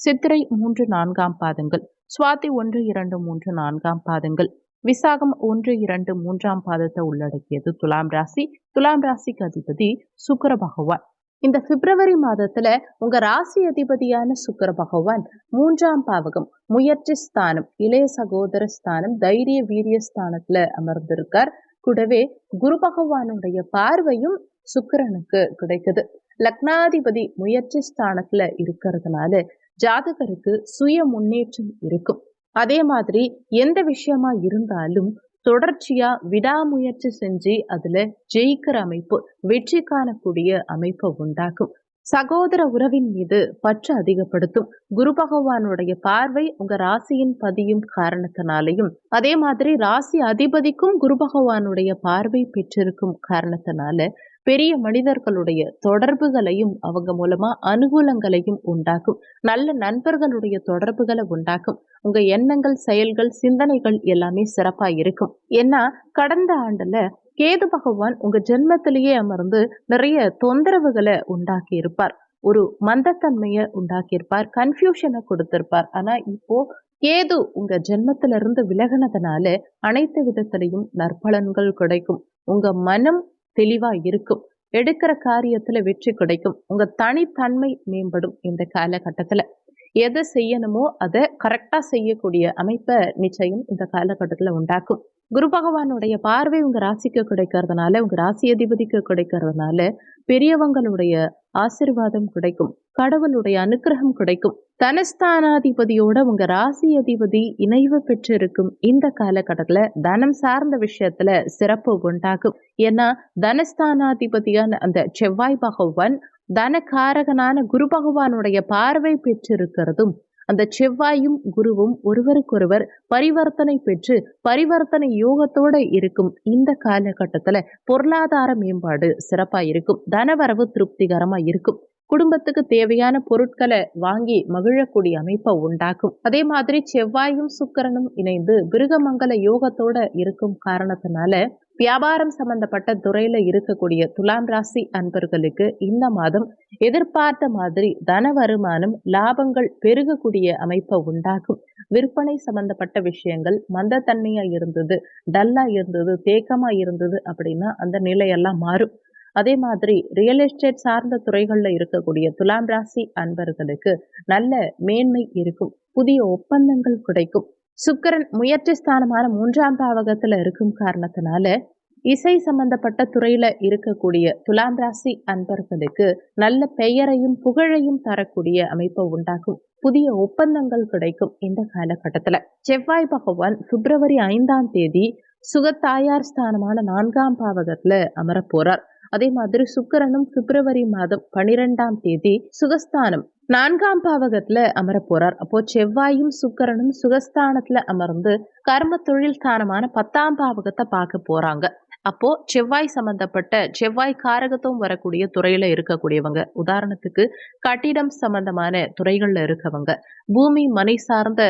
சித்திரை மூன்று நான்காம் பாதங்கள் சுவாதி ஒன்று இரண்டு மூன்று நான்காம் பாதங்கள். விசாகம் ஒன்று இரண்டு மூன்றாம் பாதத்தை உள்ளடக்கியது துலாம் ராசி. துலாம் ராசிக்கு அதிபதி சுக்கர பகவான். இந்த பிப்ரவரி மாதத்துல உங்க ராசி அதிபதியான சுக்கர பகவான் மூன்றாம் பாவகம் முயற்சி ஸ்தானம் இளைய சகோதர ஸ்தானம் தைரிய வீரிய ஸ்தானத்துல அமர்ந்திருக்கார். கூடவே குரு பகவானுடைய பார்வையும் சுக்கரனுக்கு கிடைக்குது. லக்னாதிபதி முயற்சி ஸ்தானத்துல இருக்கிறதுனால ஜாதகருக்கு சுய முன்னேற்றம் இருக்கும். அதே மாதிரி எந்த விஷயமா இருந்தாலும் தொடர்ச்சியா விடாமுயற்சி செஞ்சு அதுல ஜெயிக்கிற அமைப்பு வெற்றி காணக்கூடிய அமைப்பை உண்டாக்கும். சகோதர உறவின் மீது பற்று அதிகப்படுத்தும். குரு பகவானுடைய பார்வை உங்க ராசியின் பதியும் காரணத்தினாலையும் அதே மாதிரி ராசி அதிபதிக்கும் குரு பகவானுடைய பார்வை பெற்றிருக்கும் காரணத்தினால பெரிய மனிதர்களுடைய தொடர்புகளையும் அவங்க மூலமா அனுகூலங்களையும் உண்டாக்கும். நல்ல நண்பர்களுடைய தொடர்புகளை உண்டாக்கும். உங்க எண்ணங்கள் செயல்கள் சிந்தனைகள் எல்லாமே சிறப்பா இருக்கும். ஏன்னா கடந்த ஆண்டுல கேது பகவான் உங்க ஜென்மத்திலேயே அமர்ந்து நிறைய தொந்தரவுகளை உண்டாக்கி இருப்பார் ஒரு மந்தத்தன்மையை உண்டாக்கியிருப்பார். கன்ஃபியூஷனை கொடுத்திருப்பார். ஆனா இப்போ கேது உங்க ஜென்மத்திலிருந்து இருந்து விலகினதுனால அனைத்து விதத்திலையும் நற்பலன்கள் கிடைக்கும். உங்க மனம் தெளிவா இருக்கும். எடுக்கிற காரியத்துல வெற்றி கிடைக்கும். உங்க தனித்தன்மை மேம்படும் இந்த காலகட்டத்துல. எதை செய்யணுமோ அதை கரெக்டா செய்யக்கூடிய அமைப்பை நிச்சயம் இந்த காலகட்டத்துல உண்டாக்கும். குரு பகவானுடைய பார்வை உங்க ராசிக்கு கிடைக்கிறதுனால உங்க ராசி அதிபதிக்கு கிடைக்கிறதுனால பெரியவங்களுடைய ஆசிர்வாதம் கிடைக்கும். கடவுளுடைய அனுகிரகம் கிடைக்கும். தனஸ்தானாதிபதியோட உங்க ராசி அதிபதி இணைவு பெற்றிருக்கும் இந்த காலகட்டத்துல தனம் சார்ந்த விஷயத்துல சிறப்பு உண்டாகும். ஏன்னா தனஸ்தானாதிபதியான அந்த செவ்வாய் பகவான் தனக்காரகனான குரு பகவானுடைய பார்வை பெற்றிருக்கிறதும் அந்த செவ்வாயும் குருவும் ஒருவருக்கொருவர் பரிவர்த்தனை பெற்று பரிவர்த்தனை யோகத்தோட இருக்கும். இந்த காலகட்டத்துல பொருளாதார மேம்பாடு சிறப்பா இருக்கும். தனவரவு திருப்திகரமா இருக்கும். குடும்பத்துக்கு தேவையான பொருட்களை வாங்கி மகிழக்கூடிய அமைப்பை உண்டாக்கும். அதே மாதிரி செவ்வாயும் சுக்கரனும் இணைந்து பிருகமங்கல யோகத்தோட இருக்கும் காரணத்தினால வியாபாரம் சம்பந்தப்பட்ட துறையில இருக்கக்கூடிய துலாம் ராசி அன்பர்களுக்கு இந்த மாதம் எதிர்பார்த்த மாதிரி தன வருமானம் லாபங்கள் பெருகக்கூடிய அமைப்பை உண்டாகும் விற்பனை சம்பந்தப்பட்ட விஷயங்கள் மந்தத்தன்மையா இருந்தது டல்லா இருந்தது தேக்கமா இருந்தது அப்படின்னா அந்த நிலையெல்லாம் மாறும். அதே மாதிரி ரியல் எஸ்டேட் சார்ந்த துறைகளில் இருக்கக்கூடிய துலாம் ராசி அன்பர்களுக்கு நல்ல மேன்மை இருக்கும். புதிய ஒப்பந்தங்கள் கிடைக்கும். சுக்கரன் முயற்சி ஸ்தானமான மூன்றாம் பாவகத்துல இருக்கும் காரணத்தினால இசை சம்பந்தப்பட்ட துறையில இருக்கக்கூடிய துலாம் ராசி அன்பர்களுக்கு நல்ல பெயரையும் புகழையும் தரக்கூடிய அமைப்பை உண்டாக்கும் புதிய ஒப்பந்தங்கள் கிடைக்கும் இந்த காலகட்டத்துல. செவ்வாய் பகவான் பிப்ரவரி ஐந்தாம் தேதி சுகத்தாயார் ஸ்தானமான நான்காம் பாவகத்துல அமரப்போறார் போறார். அதே மாதிரி சுக்கரனும் பிப்ரவரி மாதம் பனிரெண்டாம் தேதி சுகஸ்தானம். நான்காம் பாவகத்துல அமர போறார் அப்போ செவ்வாயும் சுக்கரனும் சுகஸ்தானத்துல அமர்ந்து கர்ம தொழில் ஸ்தானமான பத்தாம் பாவகத்தை பார்க்க போறாங்க. அப்போ செவ்வாய் சம்பந்தப்பட்ட செவ்வாய் காரகத்துவம் வரக்கூடிய துறையில இருக்கக்கூடியவங்க. உதாரணத்துக்கு கட்டிடம் சம்பந்தமான துறைகள்ல இருக்கவங்க. பூமி மனை சார்ந்த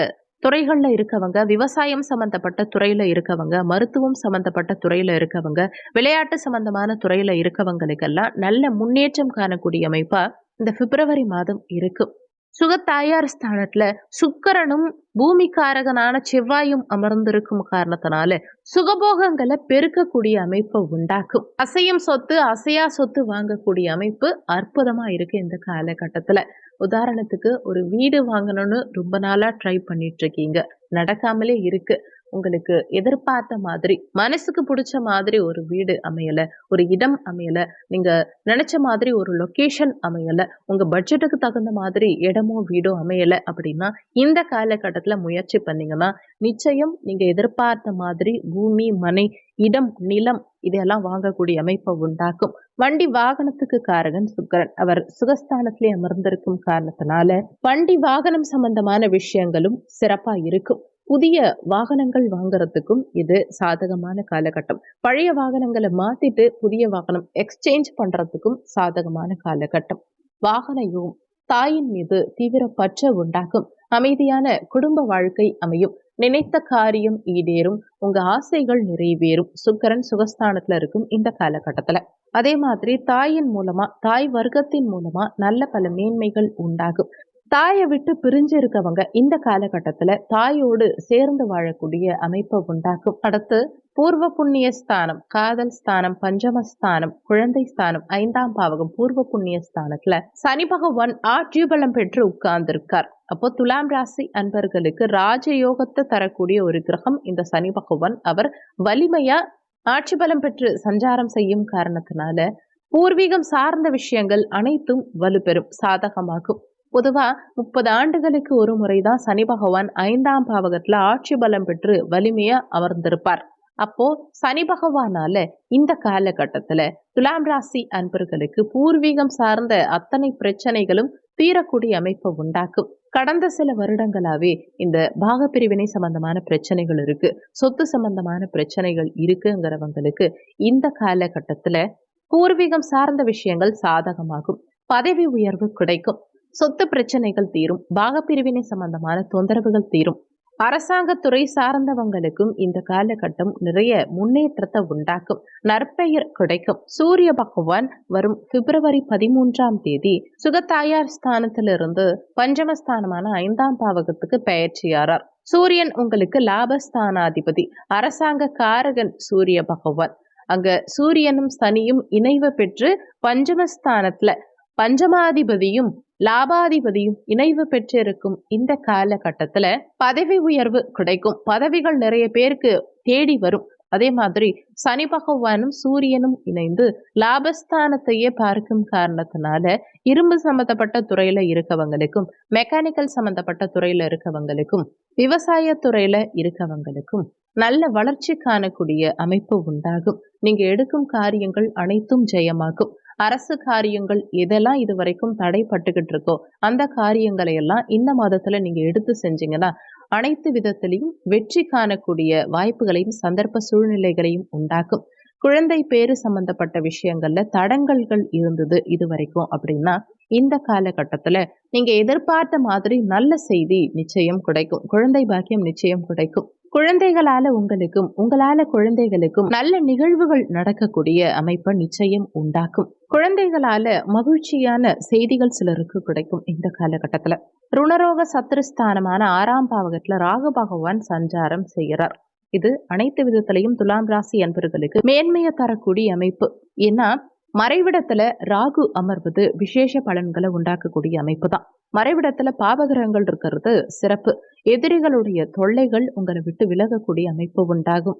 துறைகளில் இருக்கவங்க விவசாயம் சம்மந்தப்பட்ட துறையில் இருக்கவங்க மருத்துவம் சம்மந்தப்பட்ட துறையில் இருக்கவங்க விளையாட்டு சம்மந்தமான துறையில் இருக்கவங்களுக்கெல்லாம் நல்ல முன்னேற்றம் காணக்கூடிய அமைப்பாக இந்த பிப்ரவரி மாதம் இருக்கும் சுகத்தாயார் ஸ்தானத்துல சுக்கரனும் பூமிக்காரகனான செவ்வாயும் அமர்ந்திருக்கும் காரணத்தினால சுகபோகங்களை பெருக்கக்கூடிய அமைப்பை உண்டாக்கும். அசையும் சொத்து அசையா சொத்து வாங்கக்கூடிய அமைப்பு அற்புதமா இருக்கு இந்த காலகட்டத்துல. உதாரணத்துக்கு ஒரு வீடு வாங்கணும்னு ரொம்ப நாளா ட்ரை பண்ணிட்டு இருக்கீங்க. நடக்காமலே இருக்கு. உங்களுக்கு எதிர்பார்த்த மாதிரி மனசுக்கு பிடிச்ச மாதிரி ஒரு வீடு அமையல ஒரு இடம் அமையல நீங்க நினைச்ச மாதிரி ஒரு லொக்கேஷன் அமையல உங்க பட்ஜெட்டுக்கு தகுந்த மாதிரி இடமோ வீடோ அமையல அப்படின்னா இந்த காலகட்டத்துல முயற்சி பண்ணீங்கன்னா நிச்சயம் நீங்க எதிர்பார்த்த மாதிரி பூமி மனை இடம் நிலம் இதெல்லாம் வாங்கக்கூடிய அமைப்பை உண்டாக்கும். வண்டி வாகனத்துக்கு காரகன் சுக்கரன். அவர் சுகஸ்தானத்திலே அமர்ந்திருக்கும் காரணத்தினால வண்டி வாகனம் சம்பந்தமான விஷயங்களும் சிறப்பா இருக்கும். புதிய வாகனங்கள் வாங்குறதுக்கும் இது சாதகமான காலகட்டம். பழைய வாகனங்களை மாத்திட்டு புதிய வாகனம் எக்ஸ்சேஞ்ச் பண்றதுக்கும் சாதகமான காலகட்டம். வாகன யோகம் தாயின் மீது தீவிர பற்ற உண்டாகும் அமைதியான குடும்ப வாழ்க்கை அமையும். நினைத்த காரியம் ஈடேறும். உங்க ஆசைகள் நிறைவேறும். சுக்கரன் சுகஸ்தானத்துல இருக்கும் இந்த காலகட்டத்துல. அதே மாதிரி தாயின் மூலமா தாய் வர்க்கத்தின் மூலமா நல்ல பல மேன்மைகள் உண்டாகும். தாயை விட்டு பிரிஞ்சு இருக்கவங்க இந்த காலகட்டத்துல தாயோடு சேர்ந்து வாழக்கூடிய அமைப்பை உண்டாக்கும். அடுத்து பூர்வ புண்ணிய ஸ்தானம் காதல் ஸ்தானம் பஞ்சம ஸ்தானம் குழந்தை ஸ்தானம் ஐந்தாம் பாவகம் பூர்வ புண்ணிய ஸ்தானத்துல சனி பகவான் ஆட்சி பலம் பெற்று உட்கார்ந்திருக்கார். அப்போ துலாம் ராசி அன்பர்களுக்கு ராஜயோகத்தை தரக்கூடிய ஒரு கிரகம் இந்த சனி பகவான். அவர் வலிமையா ஆட்சி பலம் பெற்று சஞ்சாரம் செய்யும் காரணத்தினால பூர்வீகம் சார்ந்த விஷயங்கள் அனைத்தும் வலுப்பெறும் சாதகமாகும். பொதுவா முப்பது ஆண்டுகளுக்கு ஒரு முறைதான் சனி பகவான் ஐந்தாம் பாவகத்தில் ஆட்சி பலம் பெற்று வலிமையா அமர்ந்திருப்பார். அப்போ சனி பகவானால இந்த காலகட்டத்துல துலாம் ராசி அன்பர்களுக்கு பூர்வீகம் சார்ந்த அத்தனை பிரச்சனைகளும் தீரக்கூடிய அமைப்பை உண்டாக்கும். கடந்த சில வருடங்களாவே இந்த பாகப்பிரிவினை சம்பந்தமான பிரச்சனைகள் இருக்கு. சொத்து சம்பந்தமான பிரச்சனைகள் இருக்குங்கிறவங்களுக்கு இந்த காலகட்டத்துல பூர்வீகம் சார்ந்த விஷயங்கள் சாதகமாகும். பதவி உயர்வு கிடைக்கும். சொத்து பிரச்சனைகள் தீரும். பாகப்பிரிவினை சம்பந்தமான தொந்தரவுகள் தீரும். அரசாங்கத்துறை சார்ந்தவங்களுக்கும் இந்த காலகட்டம் நிறைய முன்னேற்றத்தை உண்டாக்கும். நற்பெயர் கிடைக்கும். சூரிய பகவான் வரும் பிப்ரவரி பதிமூன்றாம் தேதி சுகத்தாயார் ஸ்தானத்திலிருந்து பஞ்சமஸ்தானமான ஐந்தாம் பாவகத்துக்கு பெயர்ச்சியாரார் சூரியன் உங்களுக்கு லாபஸ்தானாதிபதி. அரசாங்க காரகன் சூரிய பகவான். அங்க சூரியனும் சனியும் இணைவு பெற்று பஞ்சமஸ்தானத்துல பஞ்சமாதிபதியும் லாபாதிபதியும் இணைவு பெற்றிருக்கும் இந்த காலகட்டத்துல பதவி உயர்வு கிடைக்கும். பதவிகள் நிறைய பேருக்கு தேடி வரும். அதே மாதிரி சனி பகவானும் சூரியனும் இணைந்து லாபஸ்தானத்தையே பார்க்கும் காரணத்தினால இரும்பு சம்பந்தப்பட்ட துறையில இருக்கவங்களுக்கும் மெக்கானிக்கல் சம்பந்தப்பட்ட துறையில இருக்கவங்களுக்கும் விவசாய துறையில இருக்கவங்களுக்கும் நல்ல வளர்ச்சி காணக்கூடிய அமைப்பு உண்டாகும். நீங்க எடுக்கும் காரியங்கள் அனைத்தும் ஜெயமாகும். அரசு காரியங்கள் எதெல்லாம் இது வரைக்கும் தடைப்பட்டுக்கிட்டு இருக்கோ அந்த காரியங்களை எல்லாம் இந்த மாதத்துல நீங்க எடுத்து செஞ்சீங்கன்னா அனைத்து விதத்திலையும் வெற்றி காணக்கூடிய வாய்ப்புகளையும் சந்தர்ப்ப சூழ்நிலைகளையும் உண்டாக்கும். குழந்தை பேரு சம்பந்தப்பட்ட விஷயங்கள்ல தடங்கல்கள் இருந்தது இது வரைக்கும் அப்படின்னா இந்த காலகட்டத்துல நீங்க எதிர்பார்த்த மாதிரி நல்ல செய்தி நிச்சயம் கிடைக்கும். குழந்தை பாக்கியம் நிச்சயம் கிடைக்கும். குழந்தைகளால உங்களுக்கும் உங்களால குழந்தைகளுக்கும் நல்ல நிகழ்வுகள் நடக்கக்கூடிய அமைப்பை நிச்சயம் உண்டாக்கும். குழந்தைகளால மகிழ்ச்சியான செய்திகள் சிலருக்கு கிடைக்கும் இந்த காலகட்டத்துல. ருணரோக சத்ருஸ்தானமான ஆறாம் பாவகத்துல ராகு பகவான் சஞ்சாரம் செய்கிறார். இது அனைத்து விதத்திலையும் துலாம் ராசி அன்பர்களுக்கு மேன்மையை தரக்கூடிய அமைப்பு. ஏன்னா மறைவிடத்துல ராகு அமர்வது விசேஷ பலன்களை உண்டாக்கக்கூடிய அமைப்பு தான் மறைவிடத்துல பாவகிரகங்கள் இருக்கிறது சிறப்பு. எதிரிகளுடைய தொல்லைகள் உங்களை விட்டு விலகக்கூடிய அமைப்பு உண்டாகும்.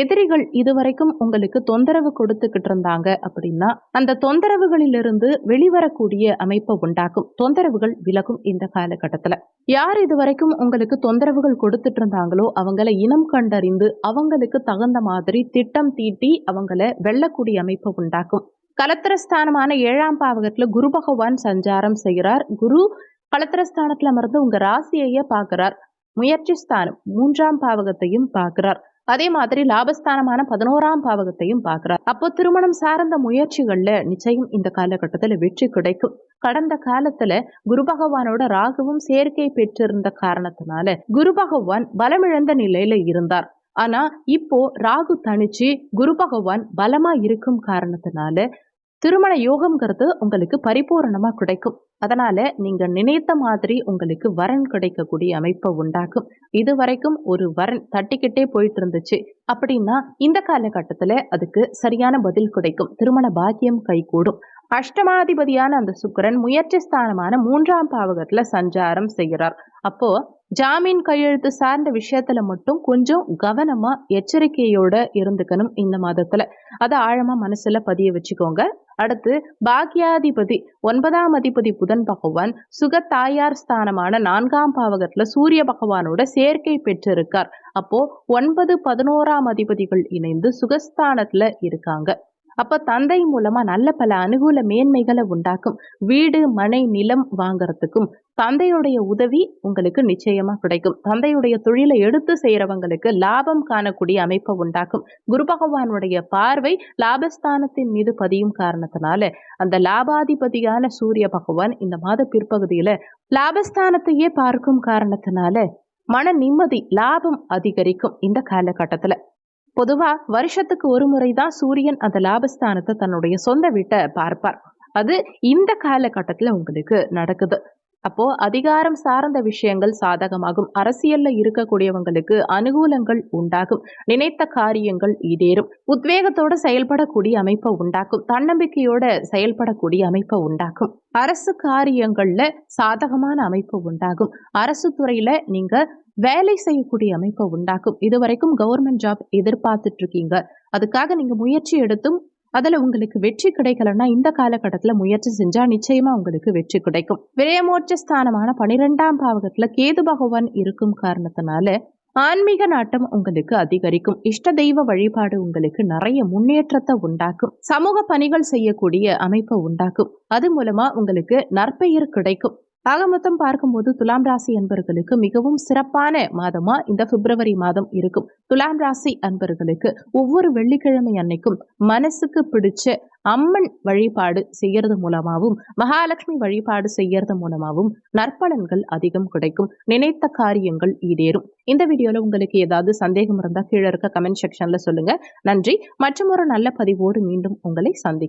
எதிரிகள் இதுவரைக்கும் உங்களுக்கு தொந்தரவு கொடுத்துக்கிட்டு இருந்தாங்க அப்படின்னா அந்த தொந்தரவுகளிலிருந்து வெளிவரக்கூடிய அமைப்பை உண்டாக்கும். தொந்தரவுகள் விலகும் இந்த காலகட்டத்துல. யார் இதுவரைக்கும் உங்களுக்கு தொந்தரவுகள் கொடுத்துட்டு இருந்தாங்களோ அவங்கள இனம் கண்டறிந்து அவங்களுக்கு தகுந்த மாதிரி திட்டம் தீட்டி அவங்கள வெல்லக்கூடிய அமைப்பை உண்டாக்கும். கலத்திரஸ்தானமான ஏழாம் பாவகத்துல குரு பகவான் சஞ்சாரம் செய்கிறார். குரு கலத்திரஸ்தானத்துல அமர்ந்து உங்க ராசியையே பார்க்கிறார். முயற்சி ஸ்தானம் மூன்றாம் பாவகத்தையும் பார்க்கிறார். அதே மாதிரி லாபஸ்தானமான பதினோராம் பாவகத்தையும் பார்க்கிறார். அப்போ திருமணம் சார்ந்த முயற்சிகள்ல நிச்சயம் இந்த காலகட்டத்துல வெற்றி கிடைக்கும். கடந்த காலத்துல குரு பகவானோட ராகுவும் சேர்க்கை பெற்றிருந்த காரணத்தினால குரு பகவான் பலமிழந்த நிலையில இருந்தார். ஆனா இப்போ ராகு தனிச்சு குரு பகவான் பலமா இருக்கும் காரணத்தினால திருமண யோகம்ங்கிறது உங்களுக்கு பரிபூரணமா கிடைக்கும். அதனால நீங்க நினைத்த மாதிரி உங்களுக்கு வரன் கிடைக்கக்கூடிய அமைப்பை உண்டாக்கும். இது வரைக்கும் ஒரு வரன் தட்டிக்கிட்டே போயிட்டு இருந்துச்சு அப்படின்னா இந்த காலகட்டத்தில் அதுக்கு சரியான பதில் கிடைக்கும். திருமண பாக்கியம் கைகூடும். அஷ்டமாதிபதியான அந்த சுக்கரன் முயற்சி ஸ்தானமான மூன்றாம் பாவகத்துல சஞ்சாரம் செய்கிறார். அப்போ ஜாமீன் கையெழுத்து சார்ந்த விஷயத்துல மட்டும் கொஞ்சம் கவனமா எச்சரிக்கையோட இருந்துக்கணும் இந்த மாதத்துல. அதை ஆழமா மனசுல பதிய வச்சுக்கோங்க. அடுத்து பாக்யாதிபதி ஒன்பதாம் அதிபதி புதன் பகவான் சுக தாயார் ஸ்தானமான நான்காம் பாவகத்துல சூரிய பகவானோட சேர்க்கை பெற்றிருக்கார். அப்போ ஒன்பது பதினோராம் அதிபதிகள் இணைந்து சுகஸ்தானத்துல இருக்காங்க. அப்போ தந்தை மூலமா நல்ல பல அனுகூல மேன்மைகளை உண்டாக்கும். வீடு மனை நிலம் வாங்கிறதுக்கும் தந்தையுடைய உதவி உங்களுக்கு நிச்சயமா கிடைக்கும். தந்தையுடைய தொழிலை எடுத்து செய்யறவங்களுக்கு லாபம் காணக்கூடிய அமைப்பை உண்டாக்கும். குரு பகவானுடைய பார்வை லாபஸ்தானத்தின் மீது பதியும் காரணத்தினால அந்த லாபாதிபதியான சூரிய பகவான் இந்த மாத பிற்பகுதியில லாபஸ்தானத்தையே பார்க்கும் காரணத்தினால மன நிம்மதி லாபம் அதிகரிக்கும் இந்த காலகட்டத்துல. பொதுவா வருஷத்துக்கு ஒரு முறை தான் சூரியன் அந்த லாபஸ்தானத்தை தன்னுடைய சொந்த வீட்டை பார்ப்பார். அது இந்த காலகட்டத்தில் உங்களுக்கு நடக்குது. அப்போ அதிகாரம் சார்ந்த விஷயங்கள் சாதகமாகும். அரசியல்ல இருக்கக்கூடியவங்களுக்கு அனுகூலங்கள் உண்டாகும். நினைத்த காரியங்கள் ஈடேறும். உத்வேகத்தோட செயல்படக்கூடிய அமைப்பை உண்டாக்கும். தன்னம்பிக்கையோட செயல்படக்கூடிய அமைப்பை உண்டாக்கும். அரசு காரியங்கள்ல சாதகமான அமைப்பு உண்டாகும். அரசு துறையில நீங்க வேலை செய்யக்கூடிய அமைப்பை உண்டாக்கும். இது வரைக்கும் கவர்மெண்ட் ஜாப் எதிர்பார்த்துட்டு இருக்கீங்க. அதுக்காக நீங்க முயற்சி எடுத்தும் அதில் உங்களுக்கு வெற்றி கிடைக்கலன்னா இந்த காலகட்டத்தில் முயற்சி செஞ்சால் நிச்சயமாக உங்களுக்கு வெற்றி கிடைக்கும். விரயமோட்ச ஸ்தானமான பனிரெண்டாம் பாவகத்தில் கேது பகவான் இருக்கும் காரணத்தினால ஆன்மீக நாட்டம் உங்களுக்கு அதிகரிக்கும். இஷ்ட தெய்வ வழிபாடு உங்களுக்கு நிறைய முன்னேற்றத்தை உண்டாக்கும். சமூக பணிகள் செய்யக்கூடிய அமைப்பை உண்டாக்கும். அது மூலமா உங்களுக்கு நற்பெயர் கிடைக்கும். ஆக மொத்தம் பார்க்கும்போது துலாம் ராசி அன்பர்களுக்கு மிகவும் சிறப்பான மாதமா இந்த பிப்ரவரி மாதம் இருக்கும். துலாம் ராசி அன்பர்களுக்கு ஒவ்வொரு வெள்ளிக்கிழமை அன்னைக்கும் மனசுக்கு பிடிச்ச அம்மன் வழிபாடு செய்யறது மூலமாகவும் மகாலட்சுமி வழிபாடு செய்யறது மூலமாகவும் நற்பலன்கள் அதிகம் கிடைக்கும். நினைத்த காரியங்கள் ஈடேறும். இந்த வீடியோல உங்களுக்கு ஏதாவது சந்தேகம் இருந்தா கீழே இருக்க கமெண்ட் செக்ஷன்ல சொல்லுங்க. நன்றி. மற்றும் ஒரு நல்ல பதிவோடு மீண்டும் உங்களை சந்திக்கும்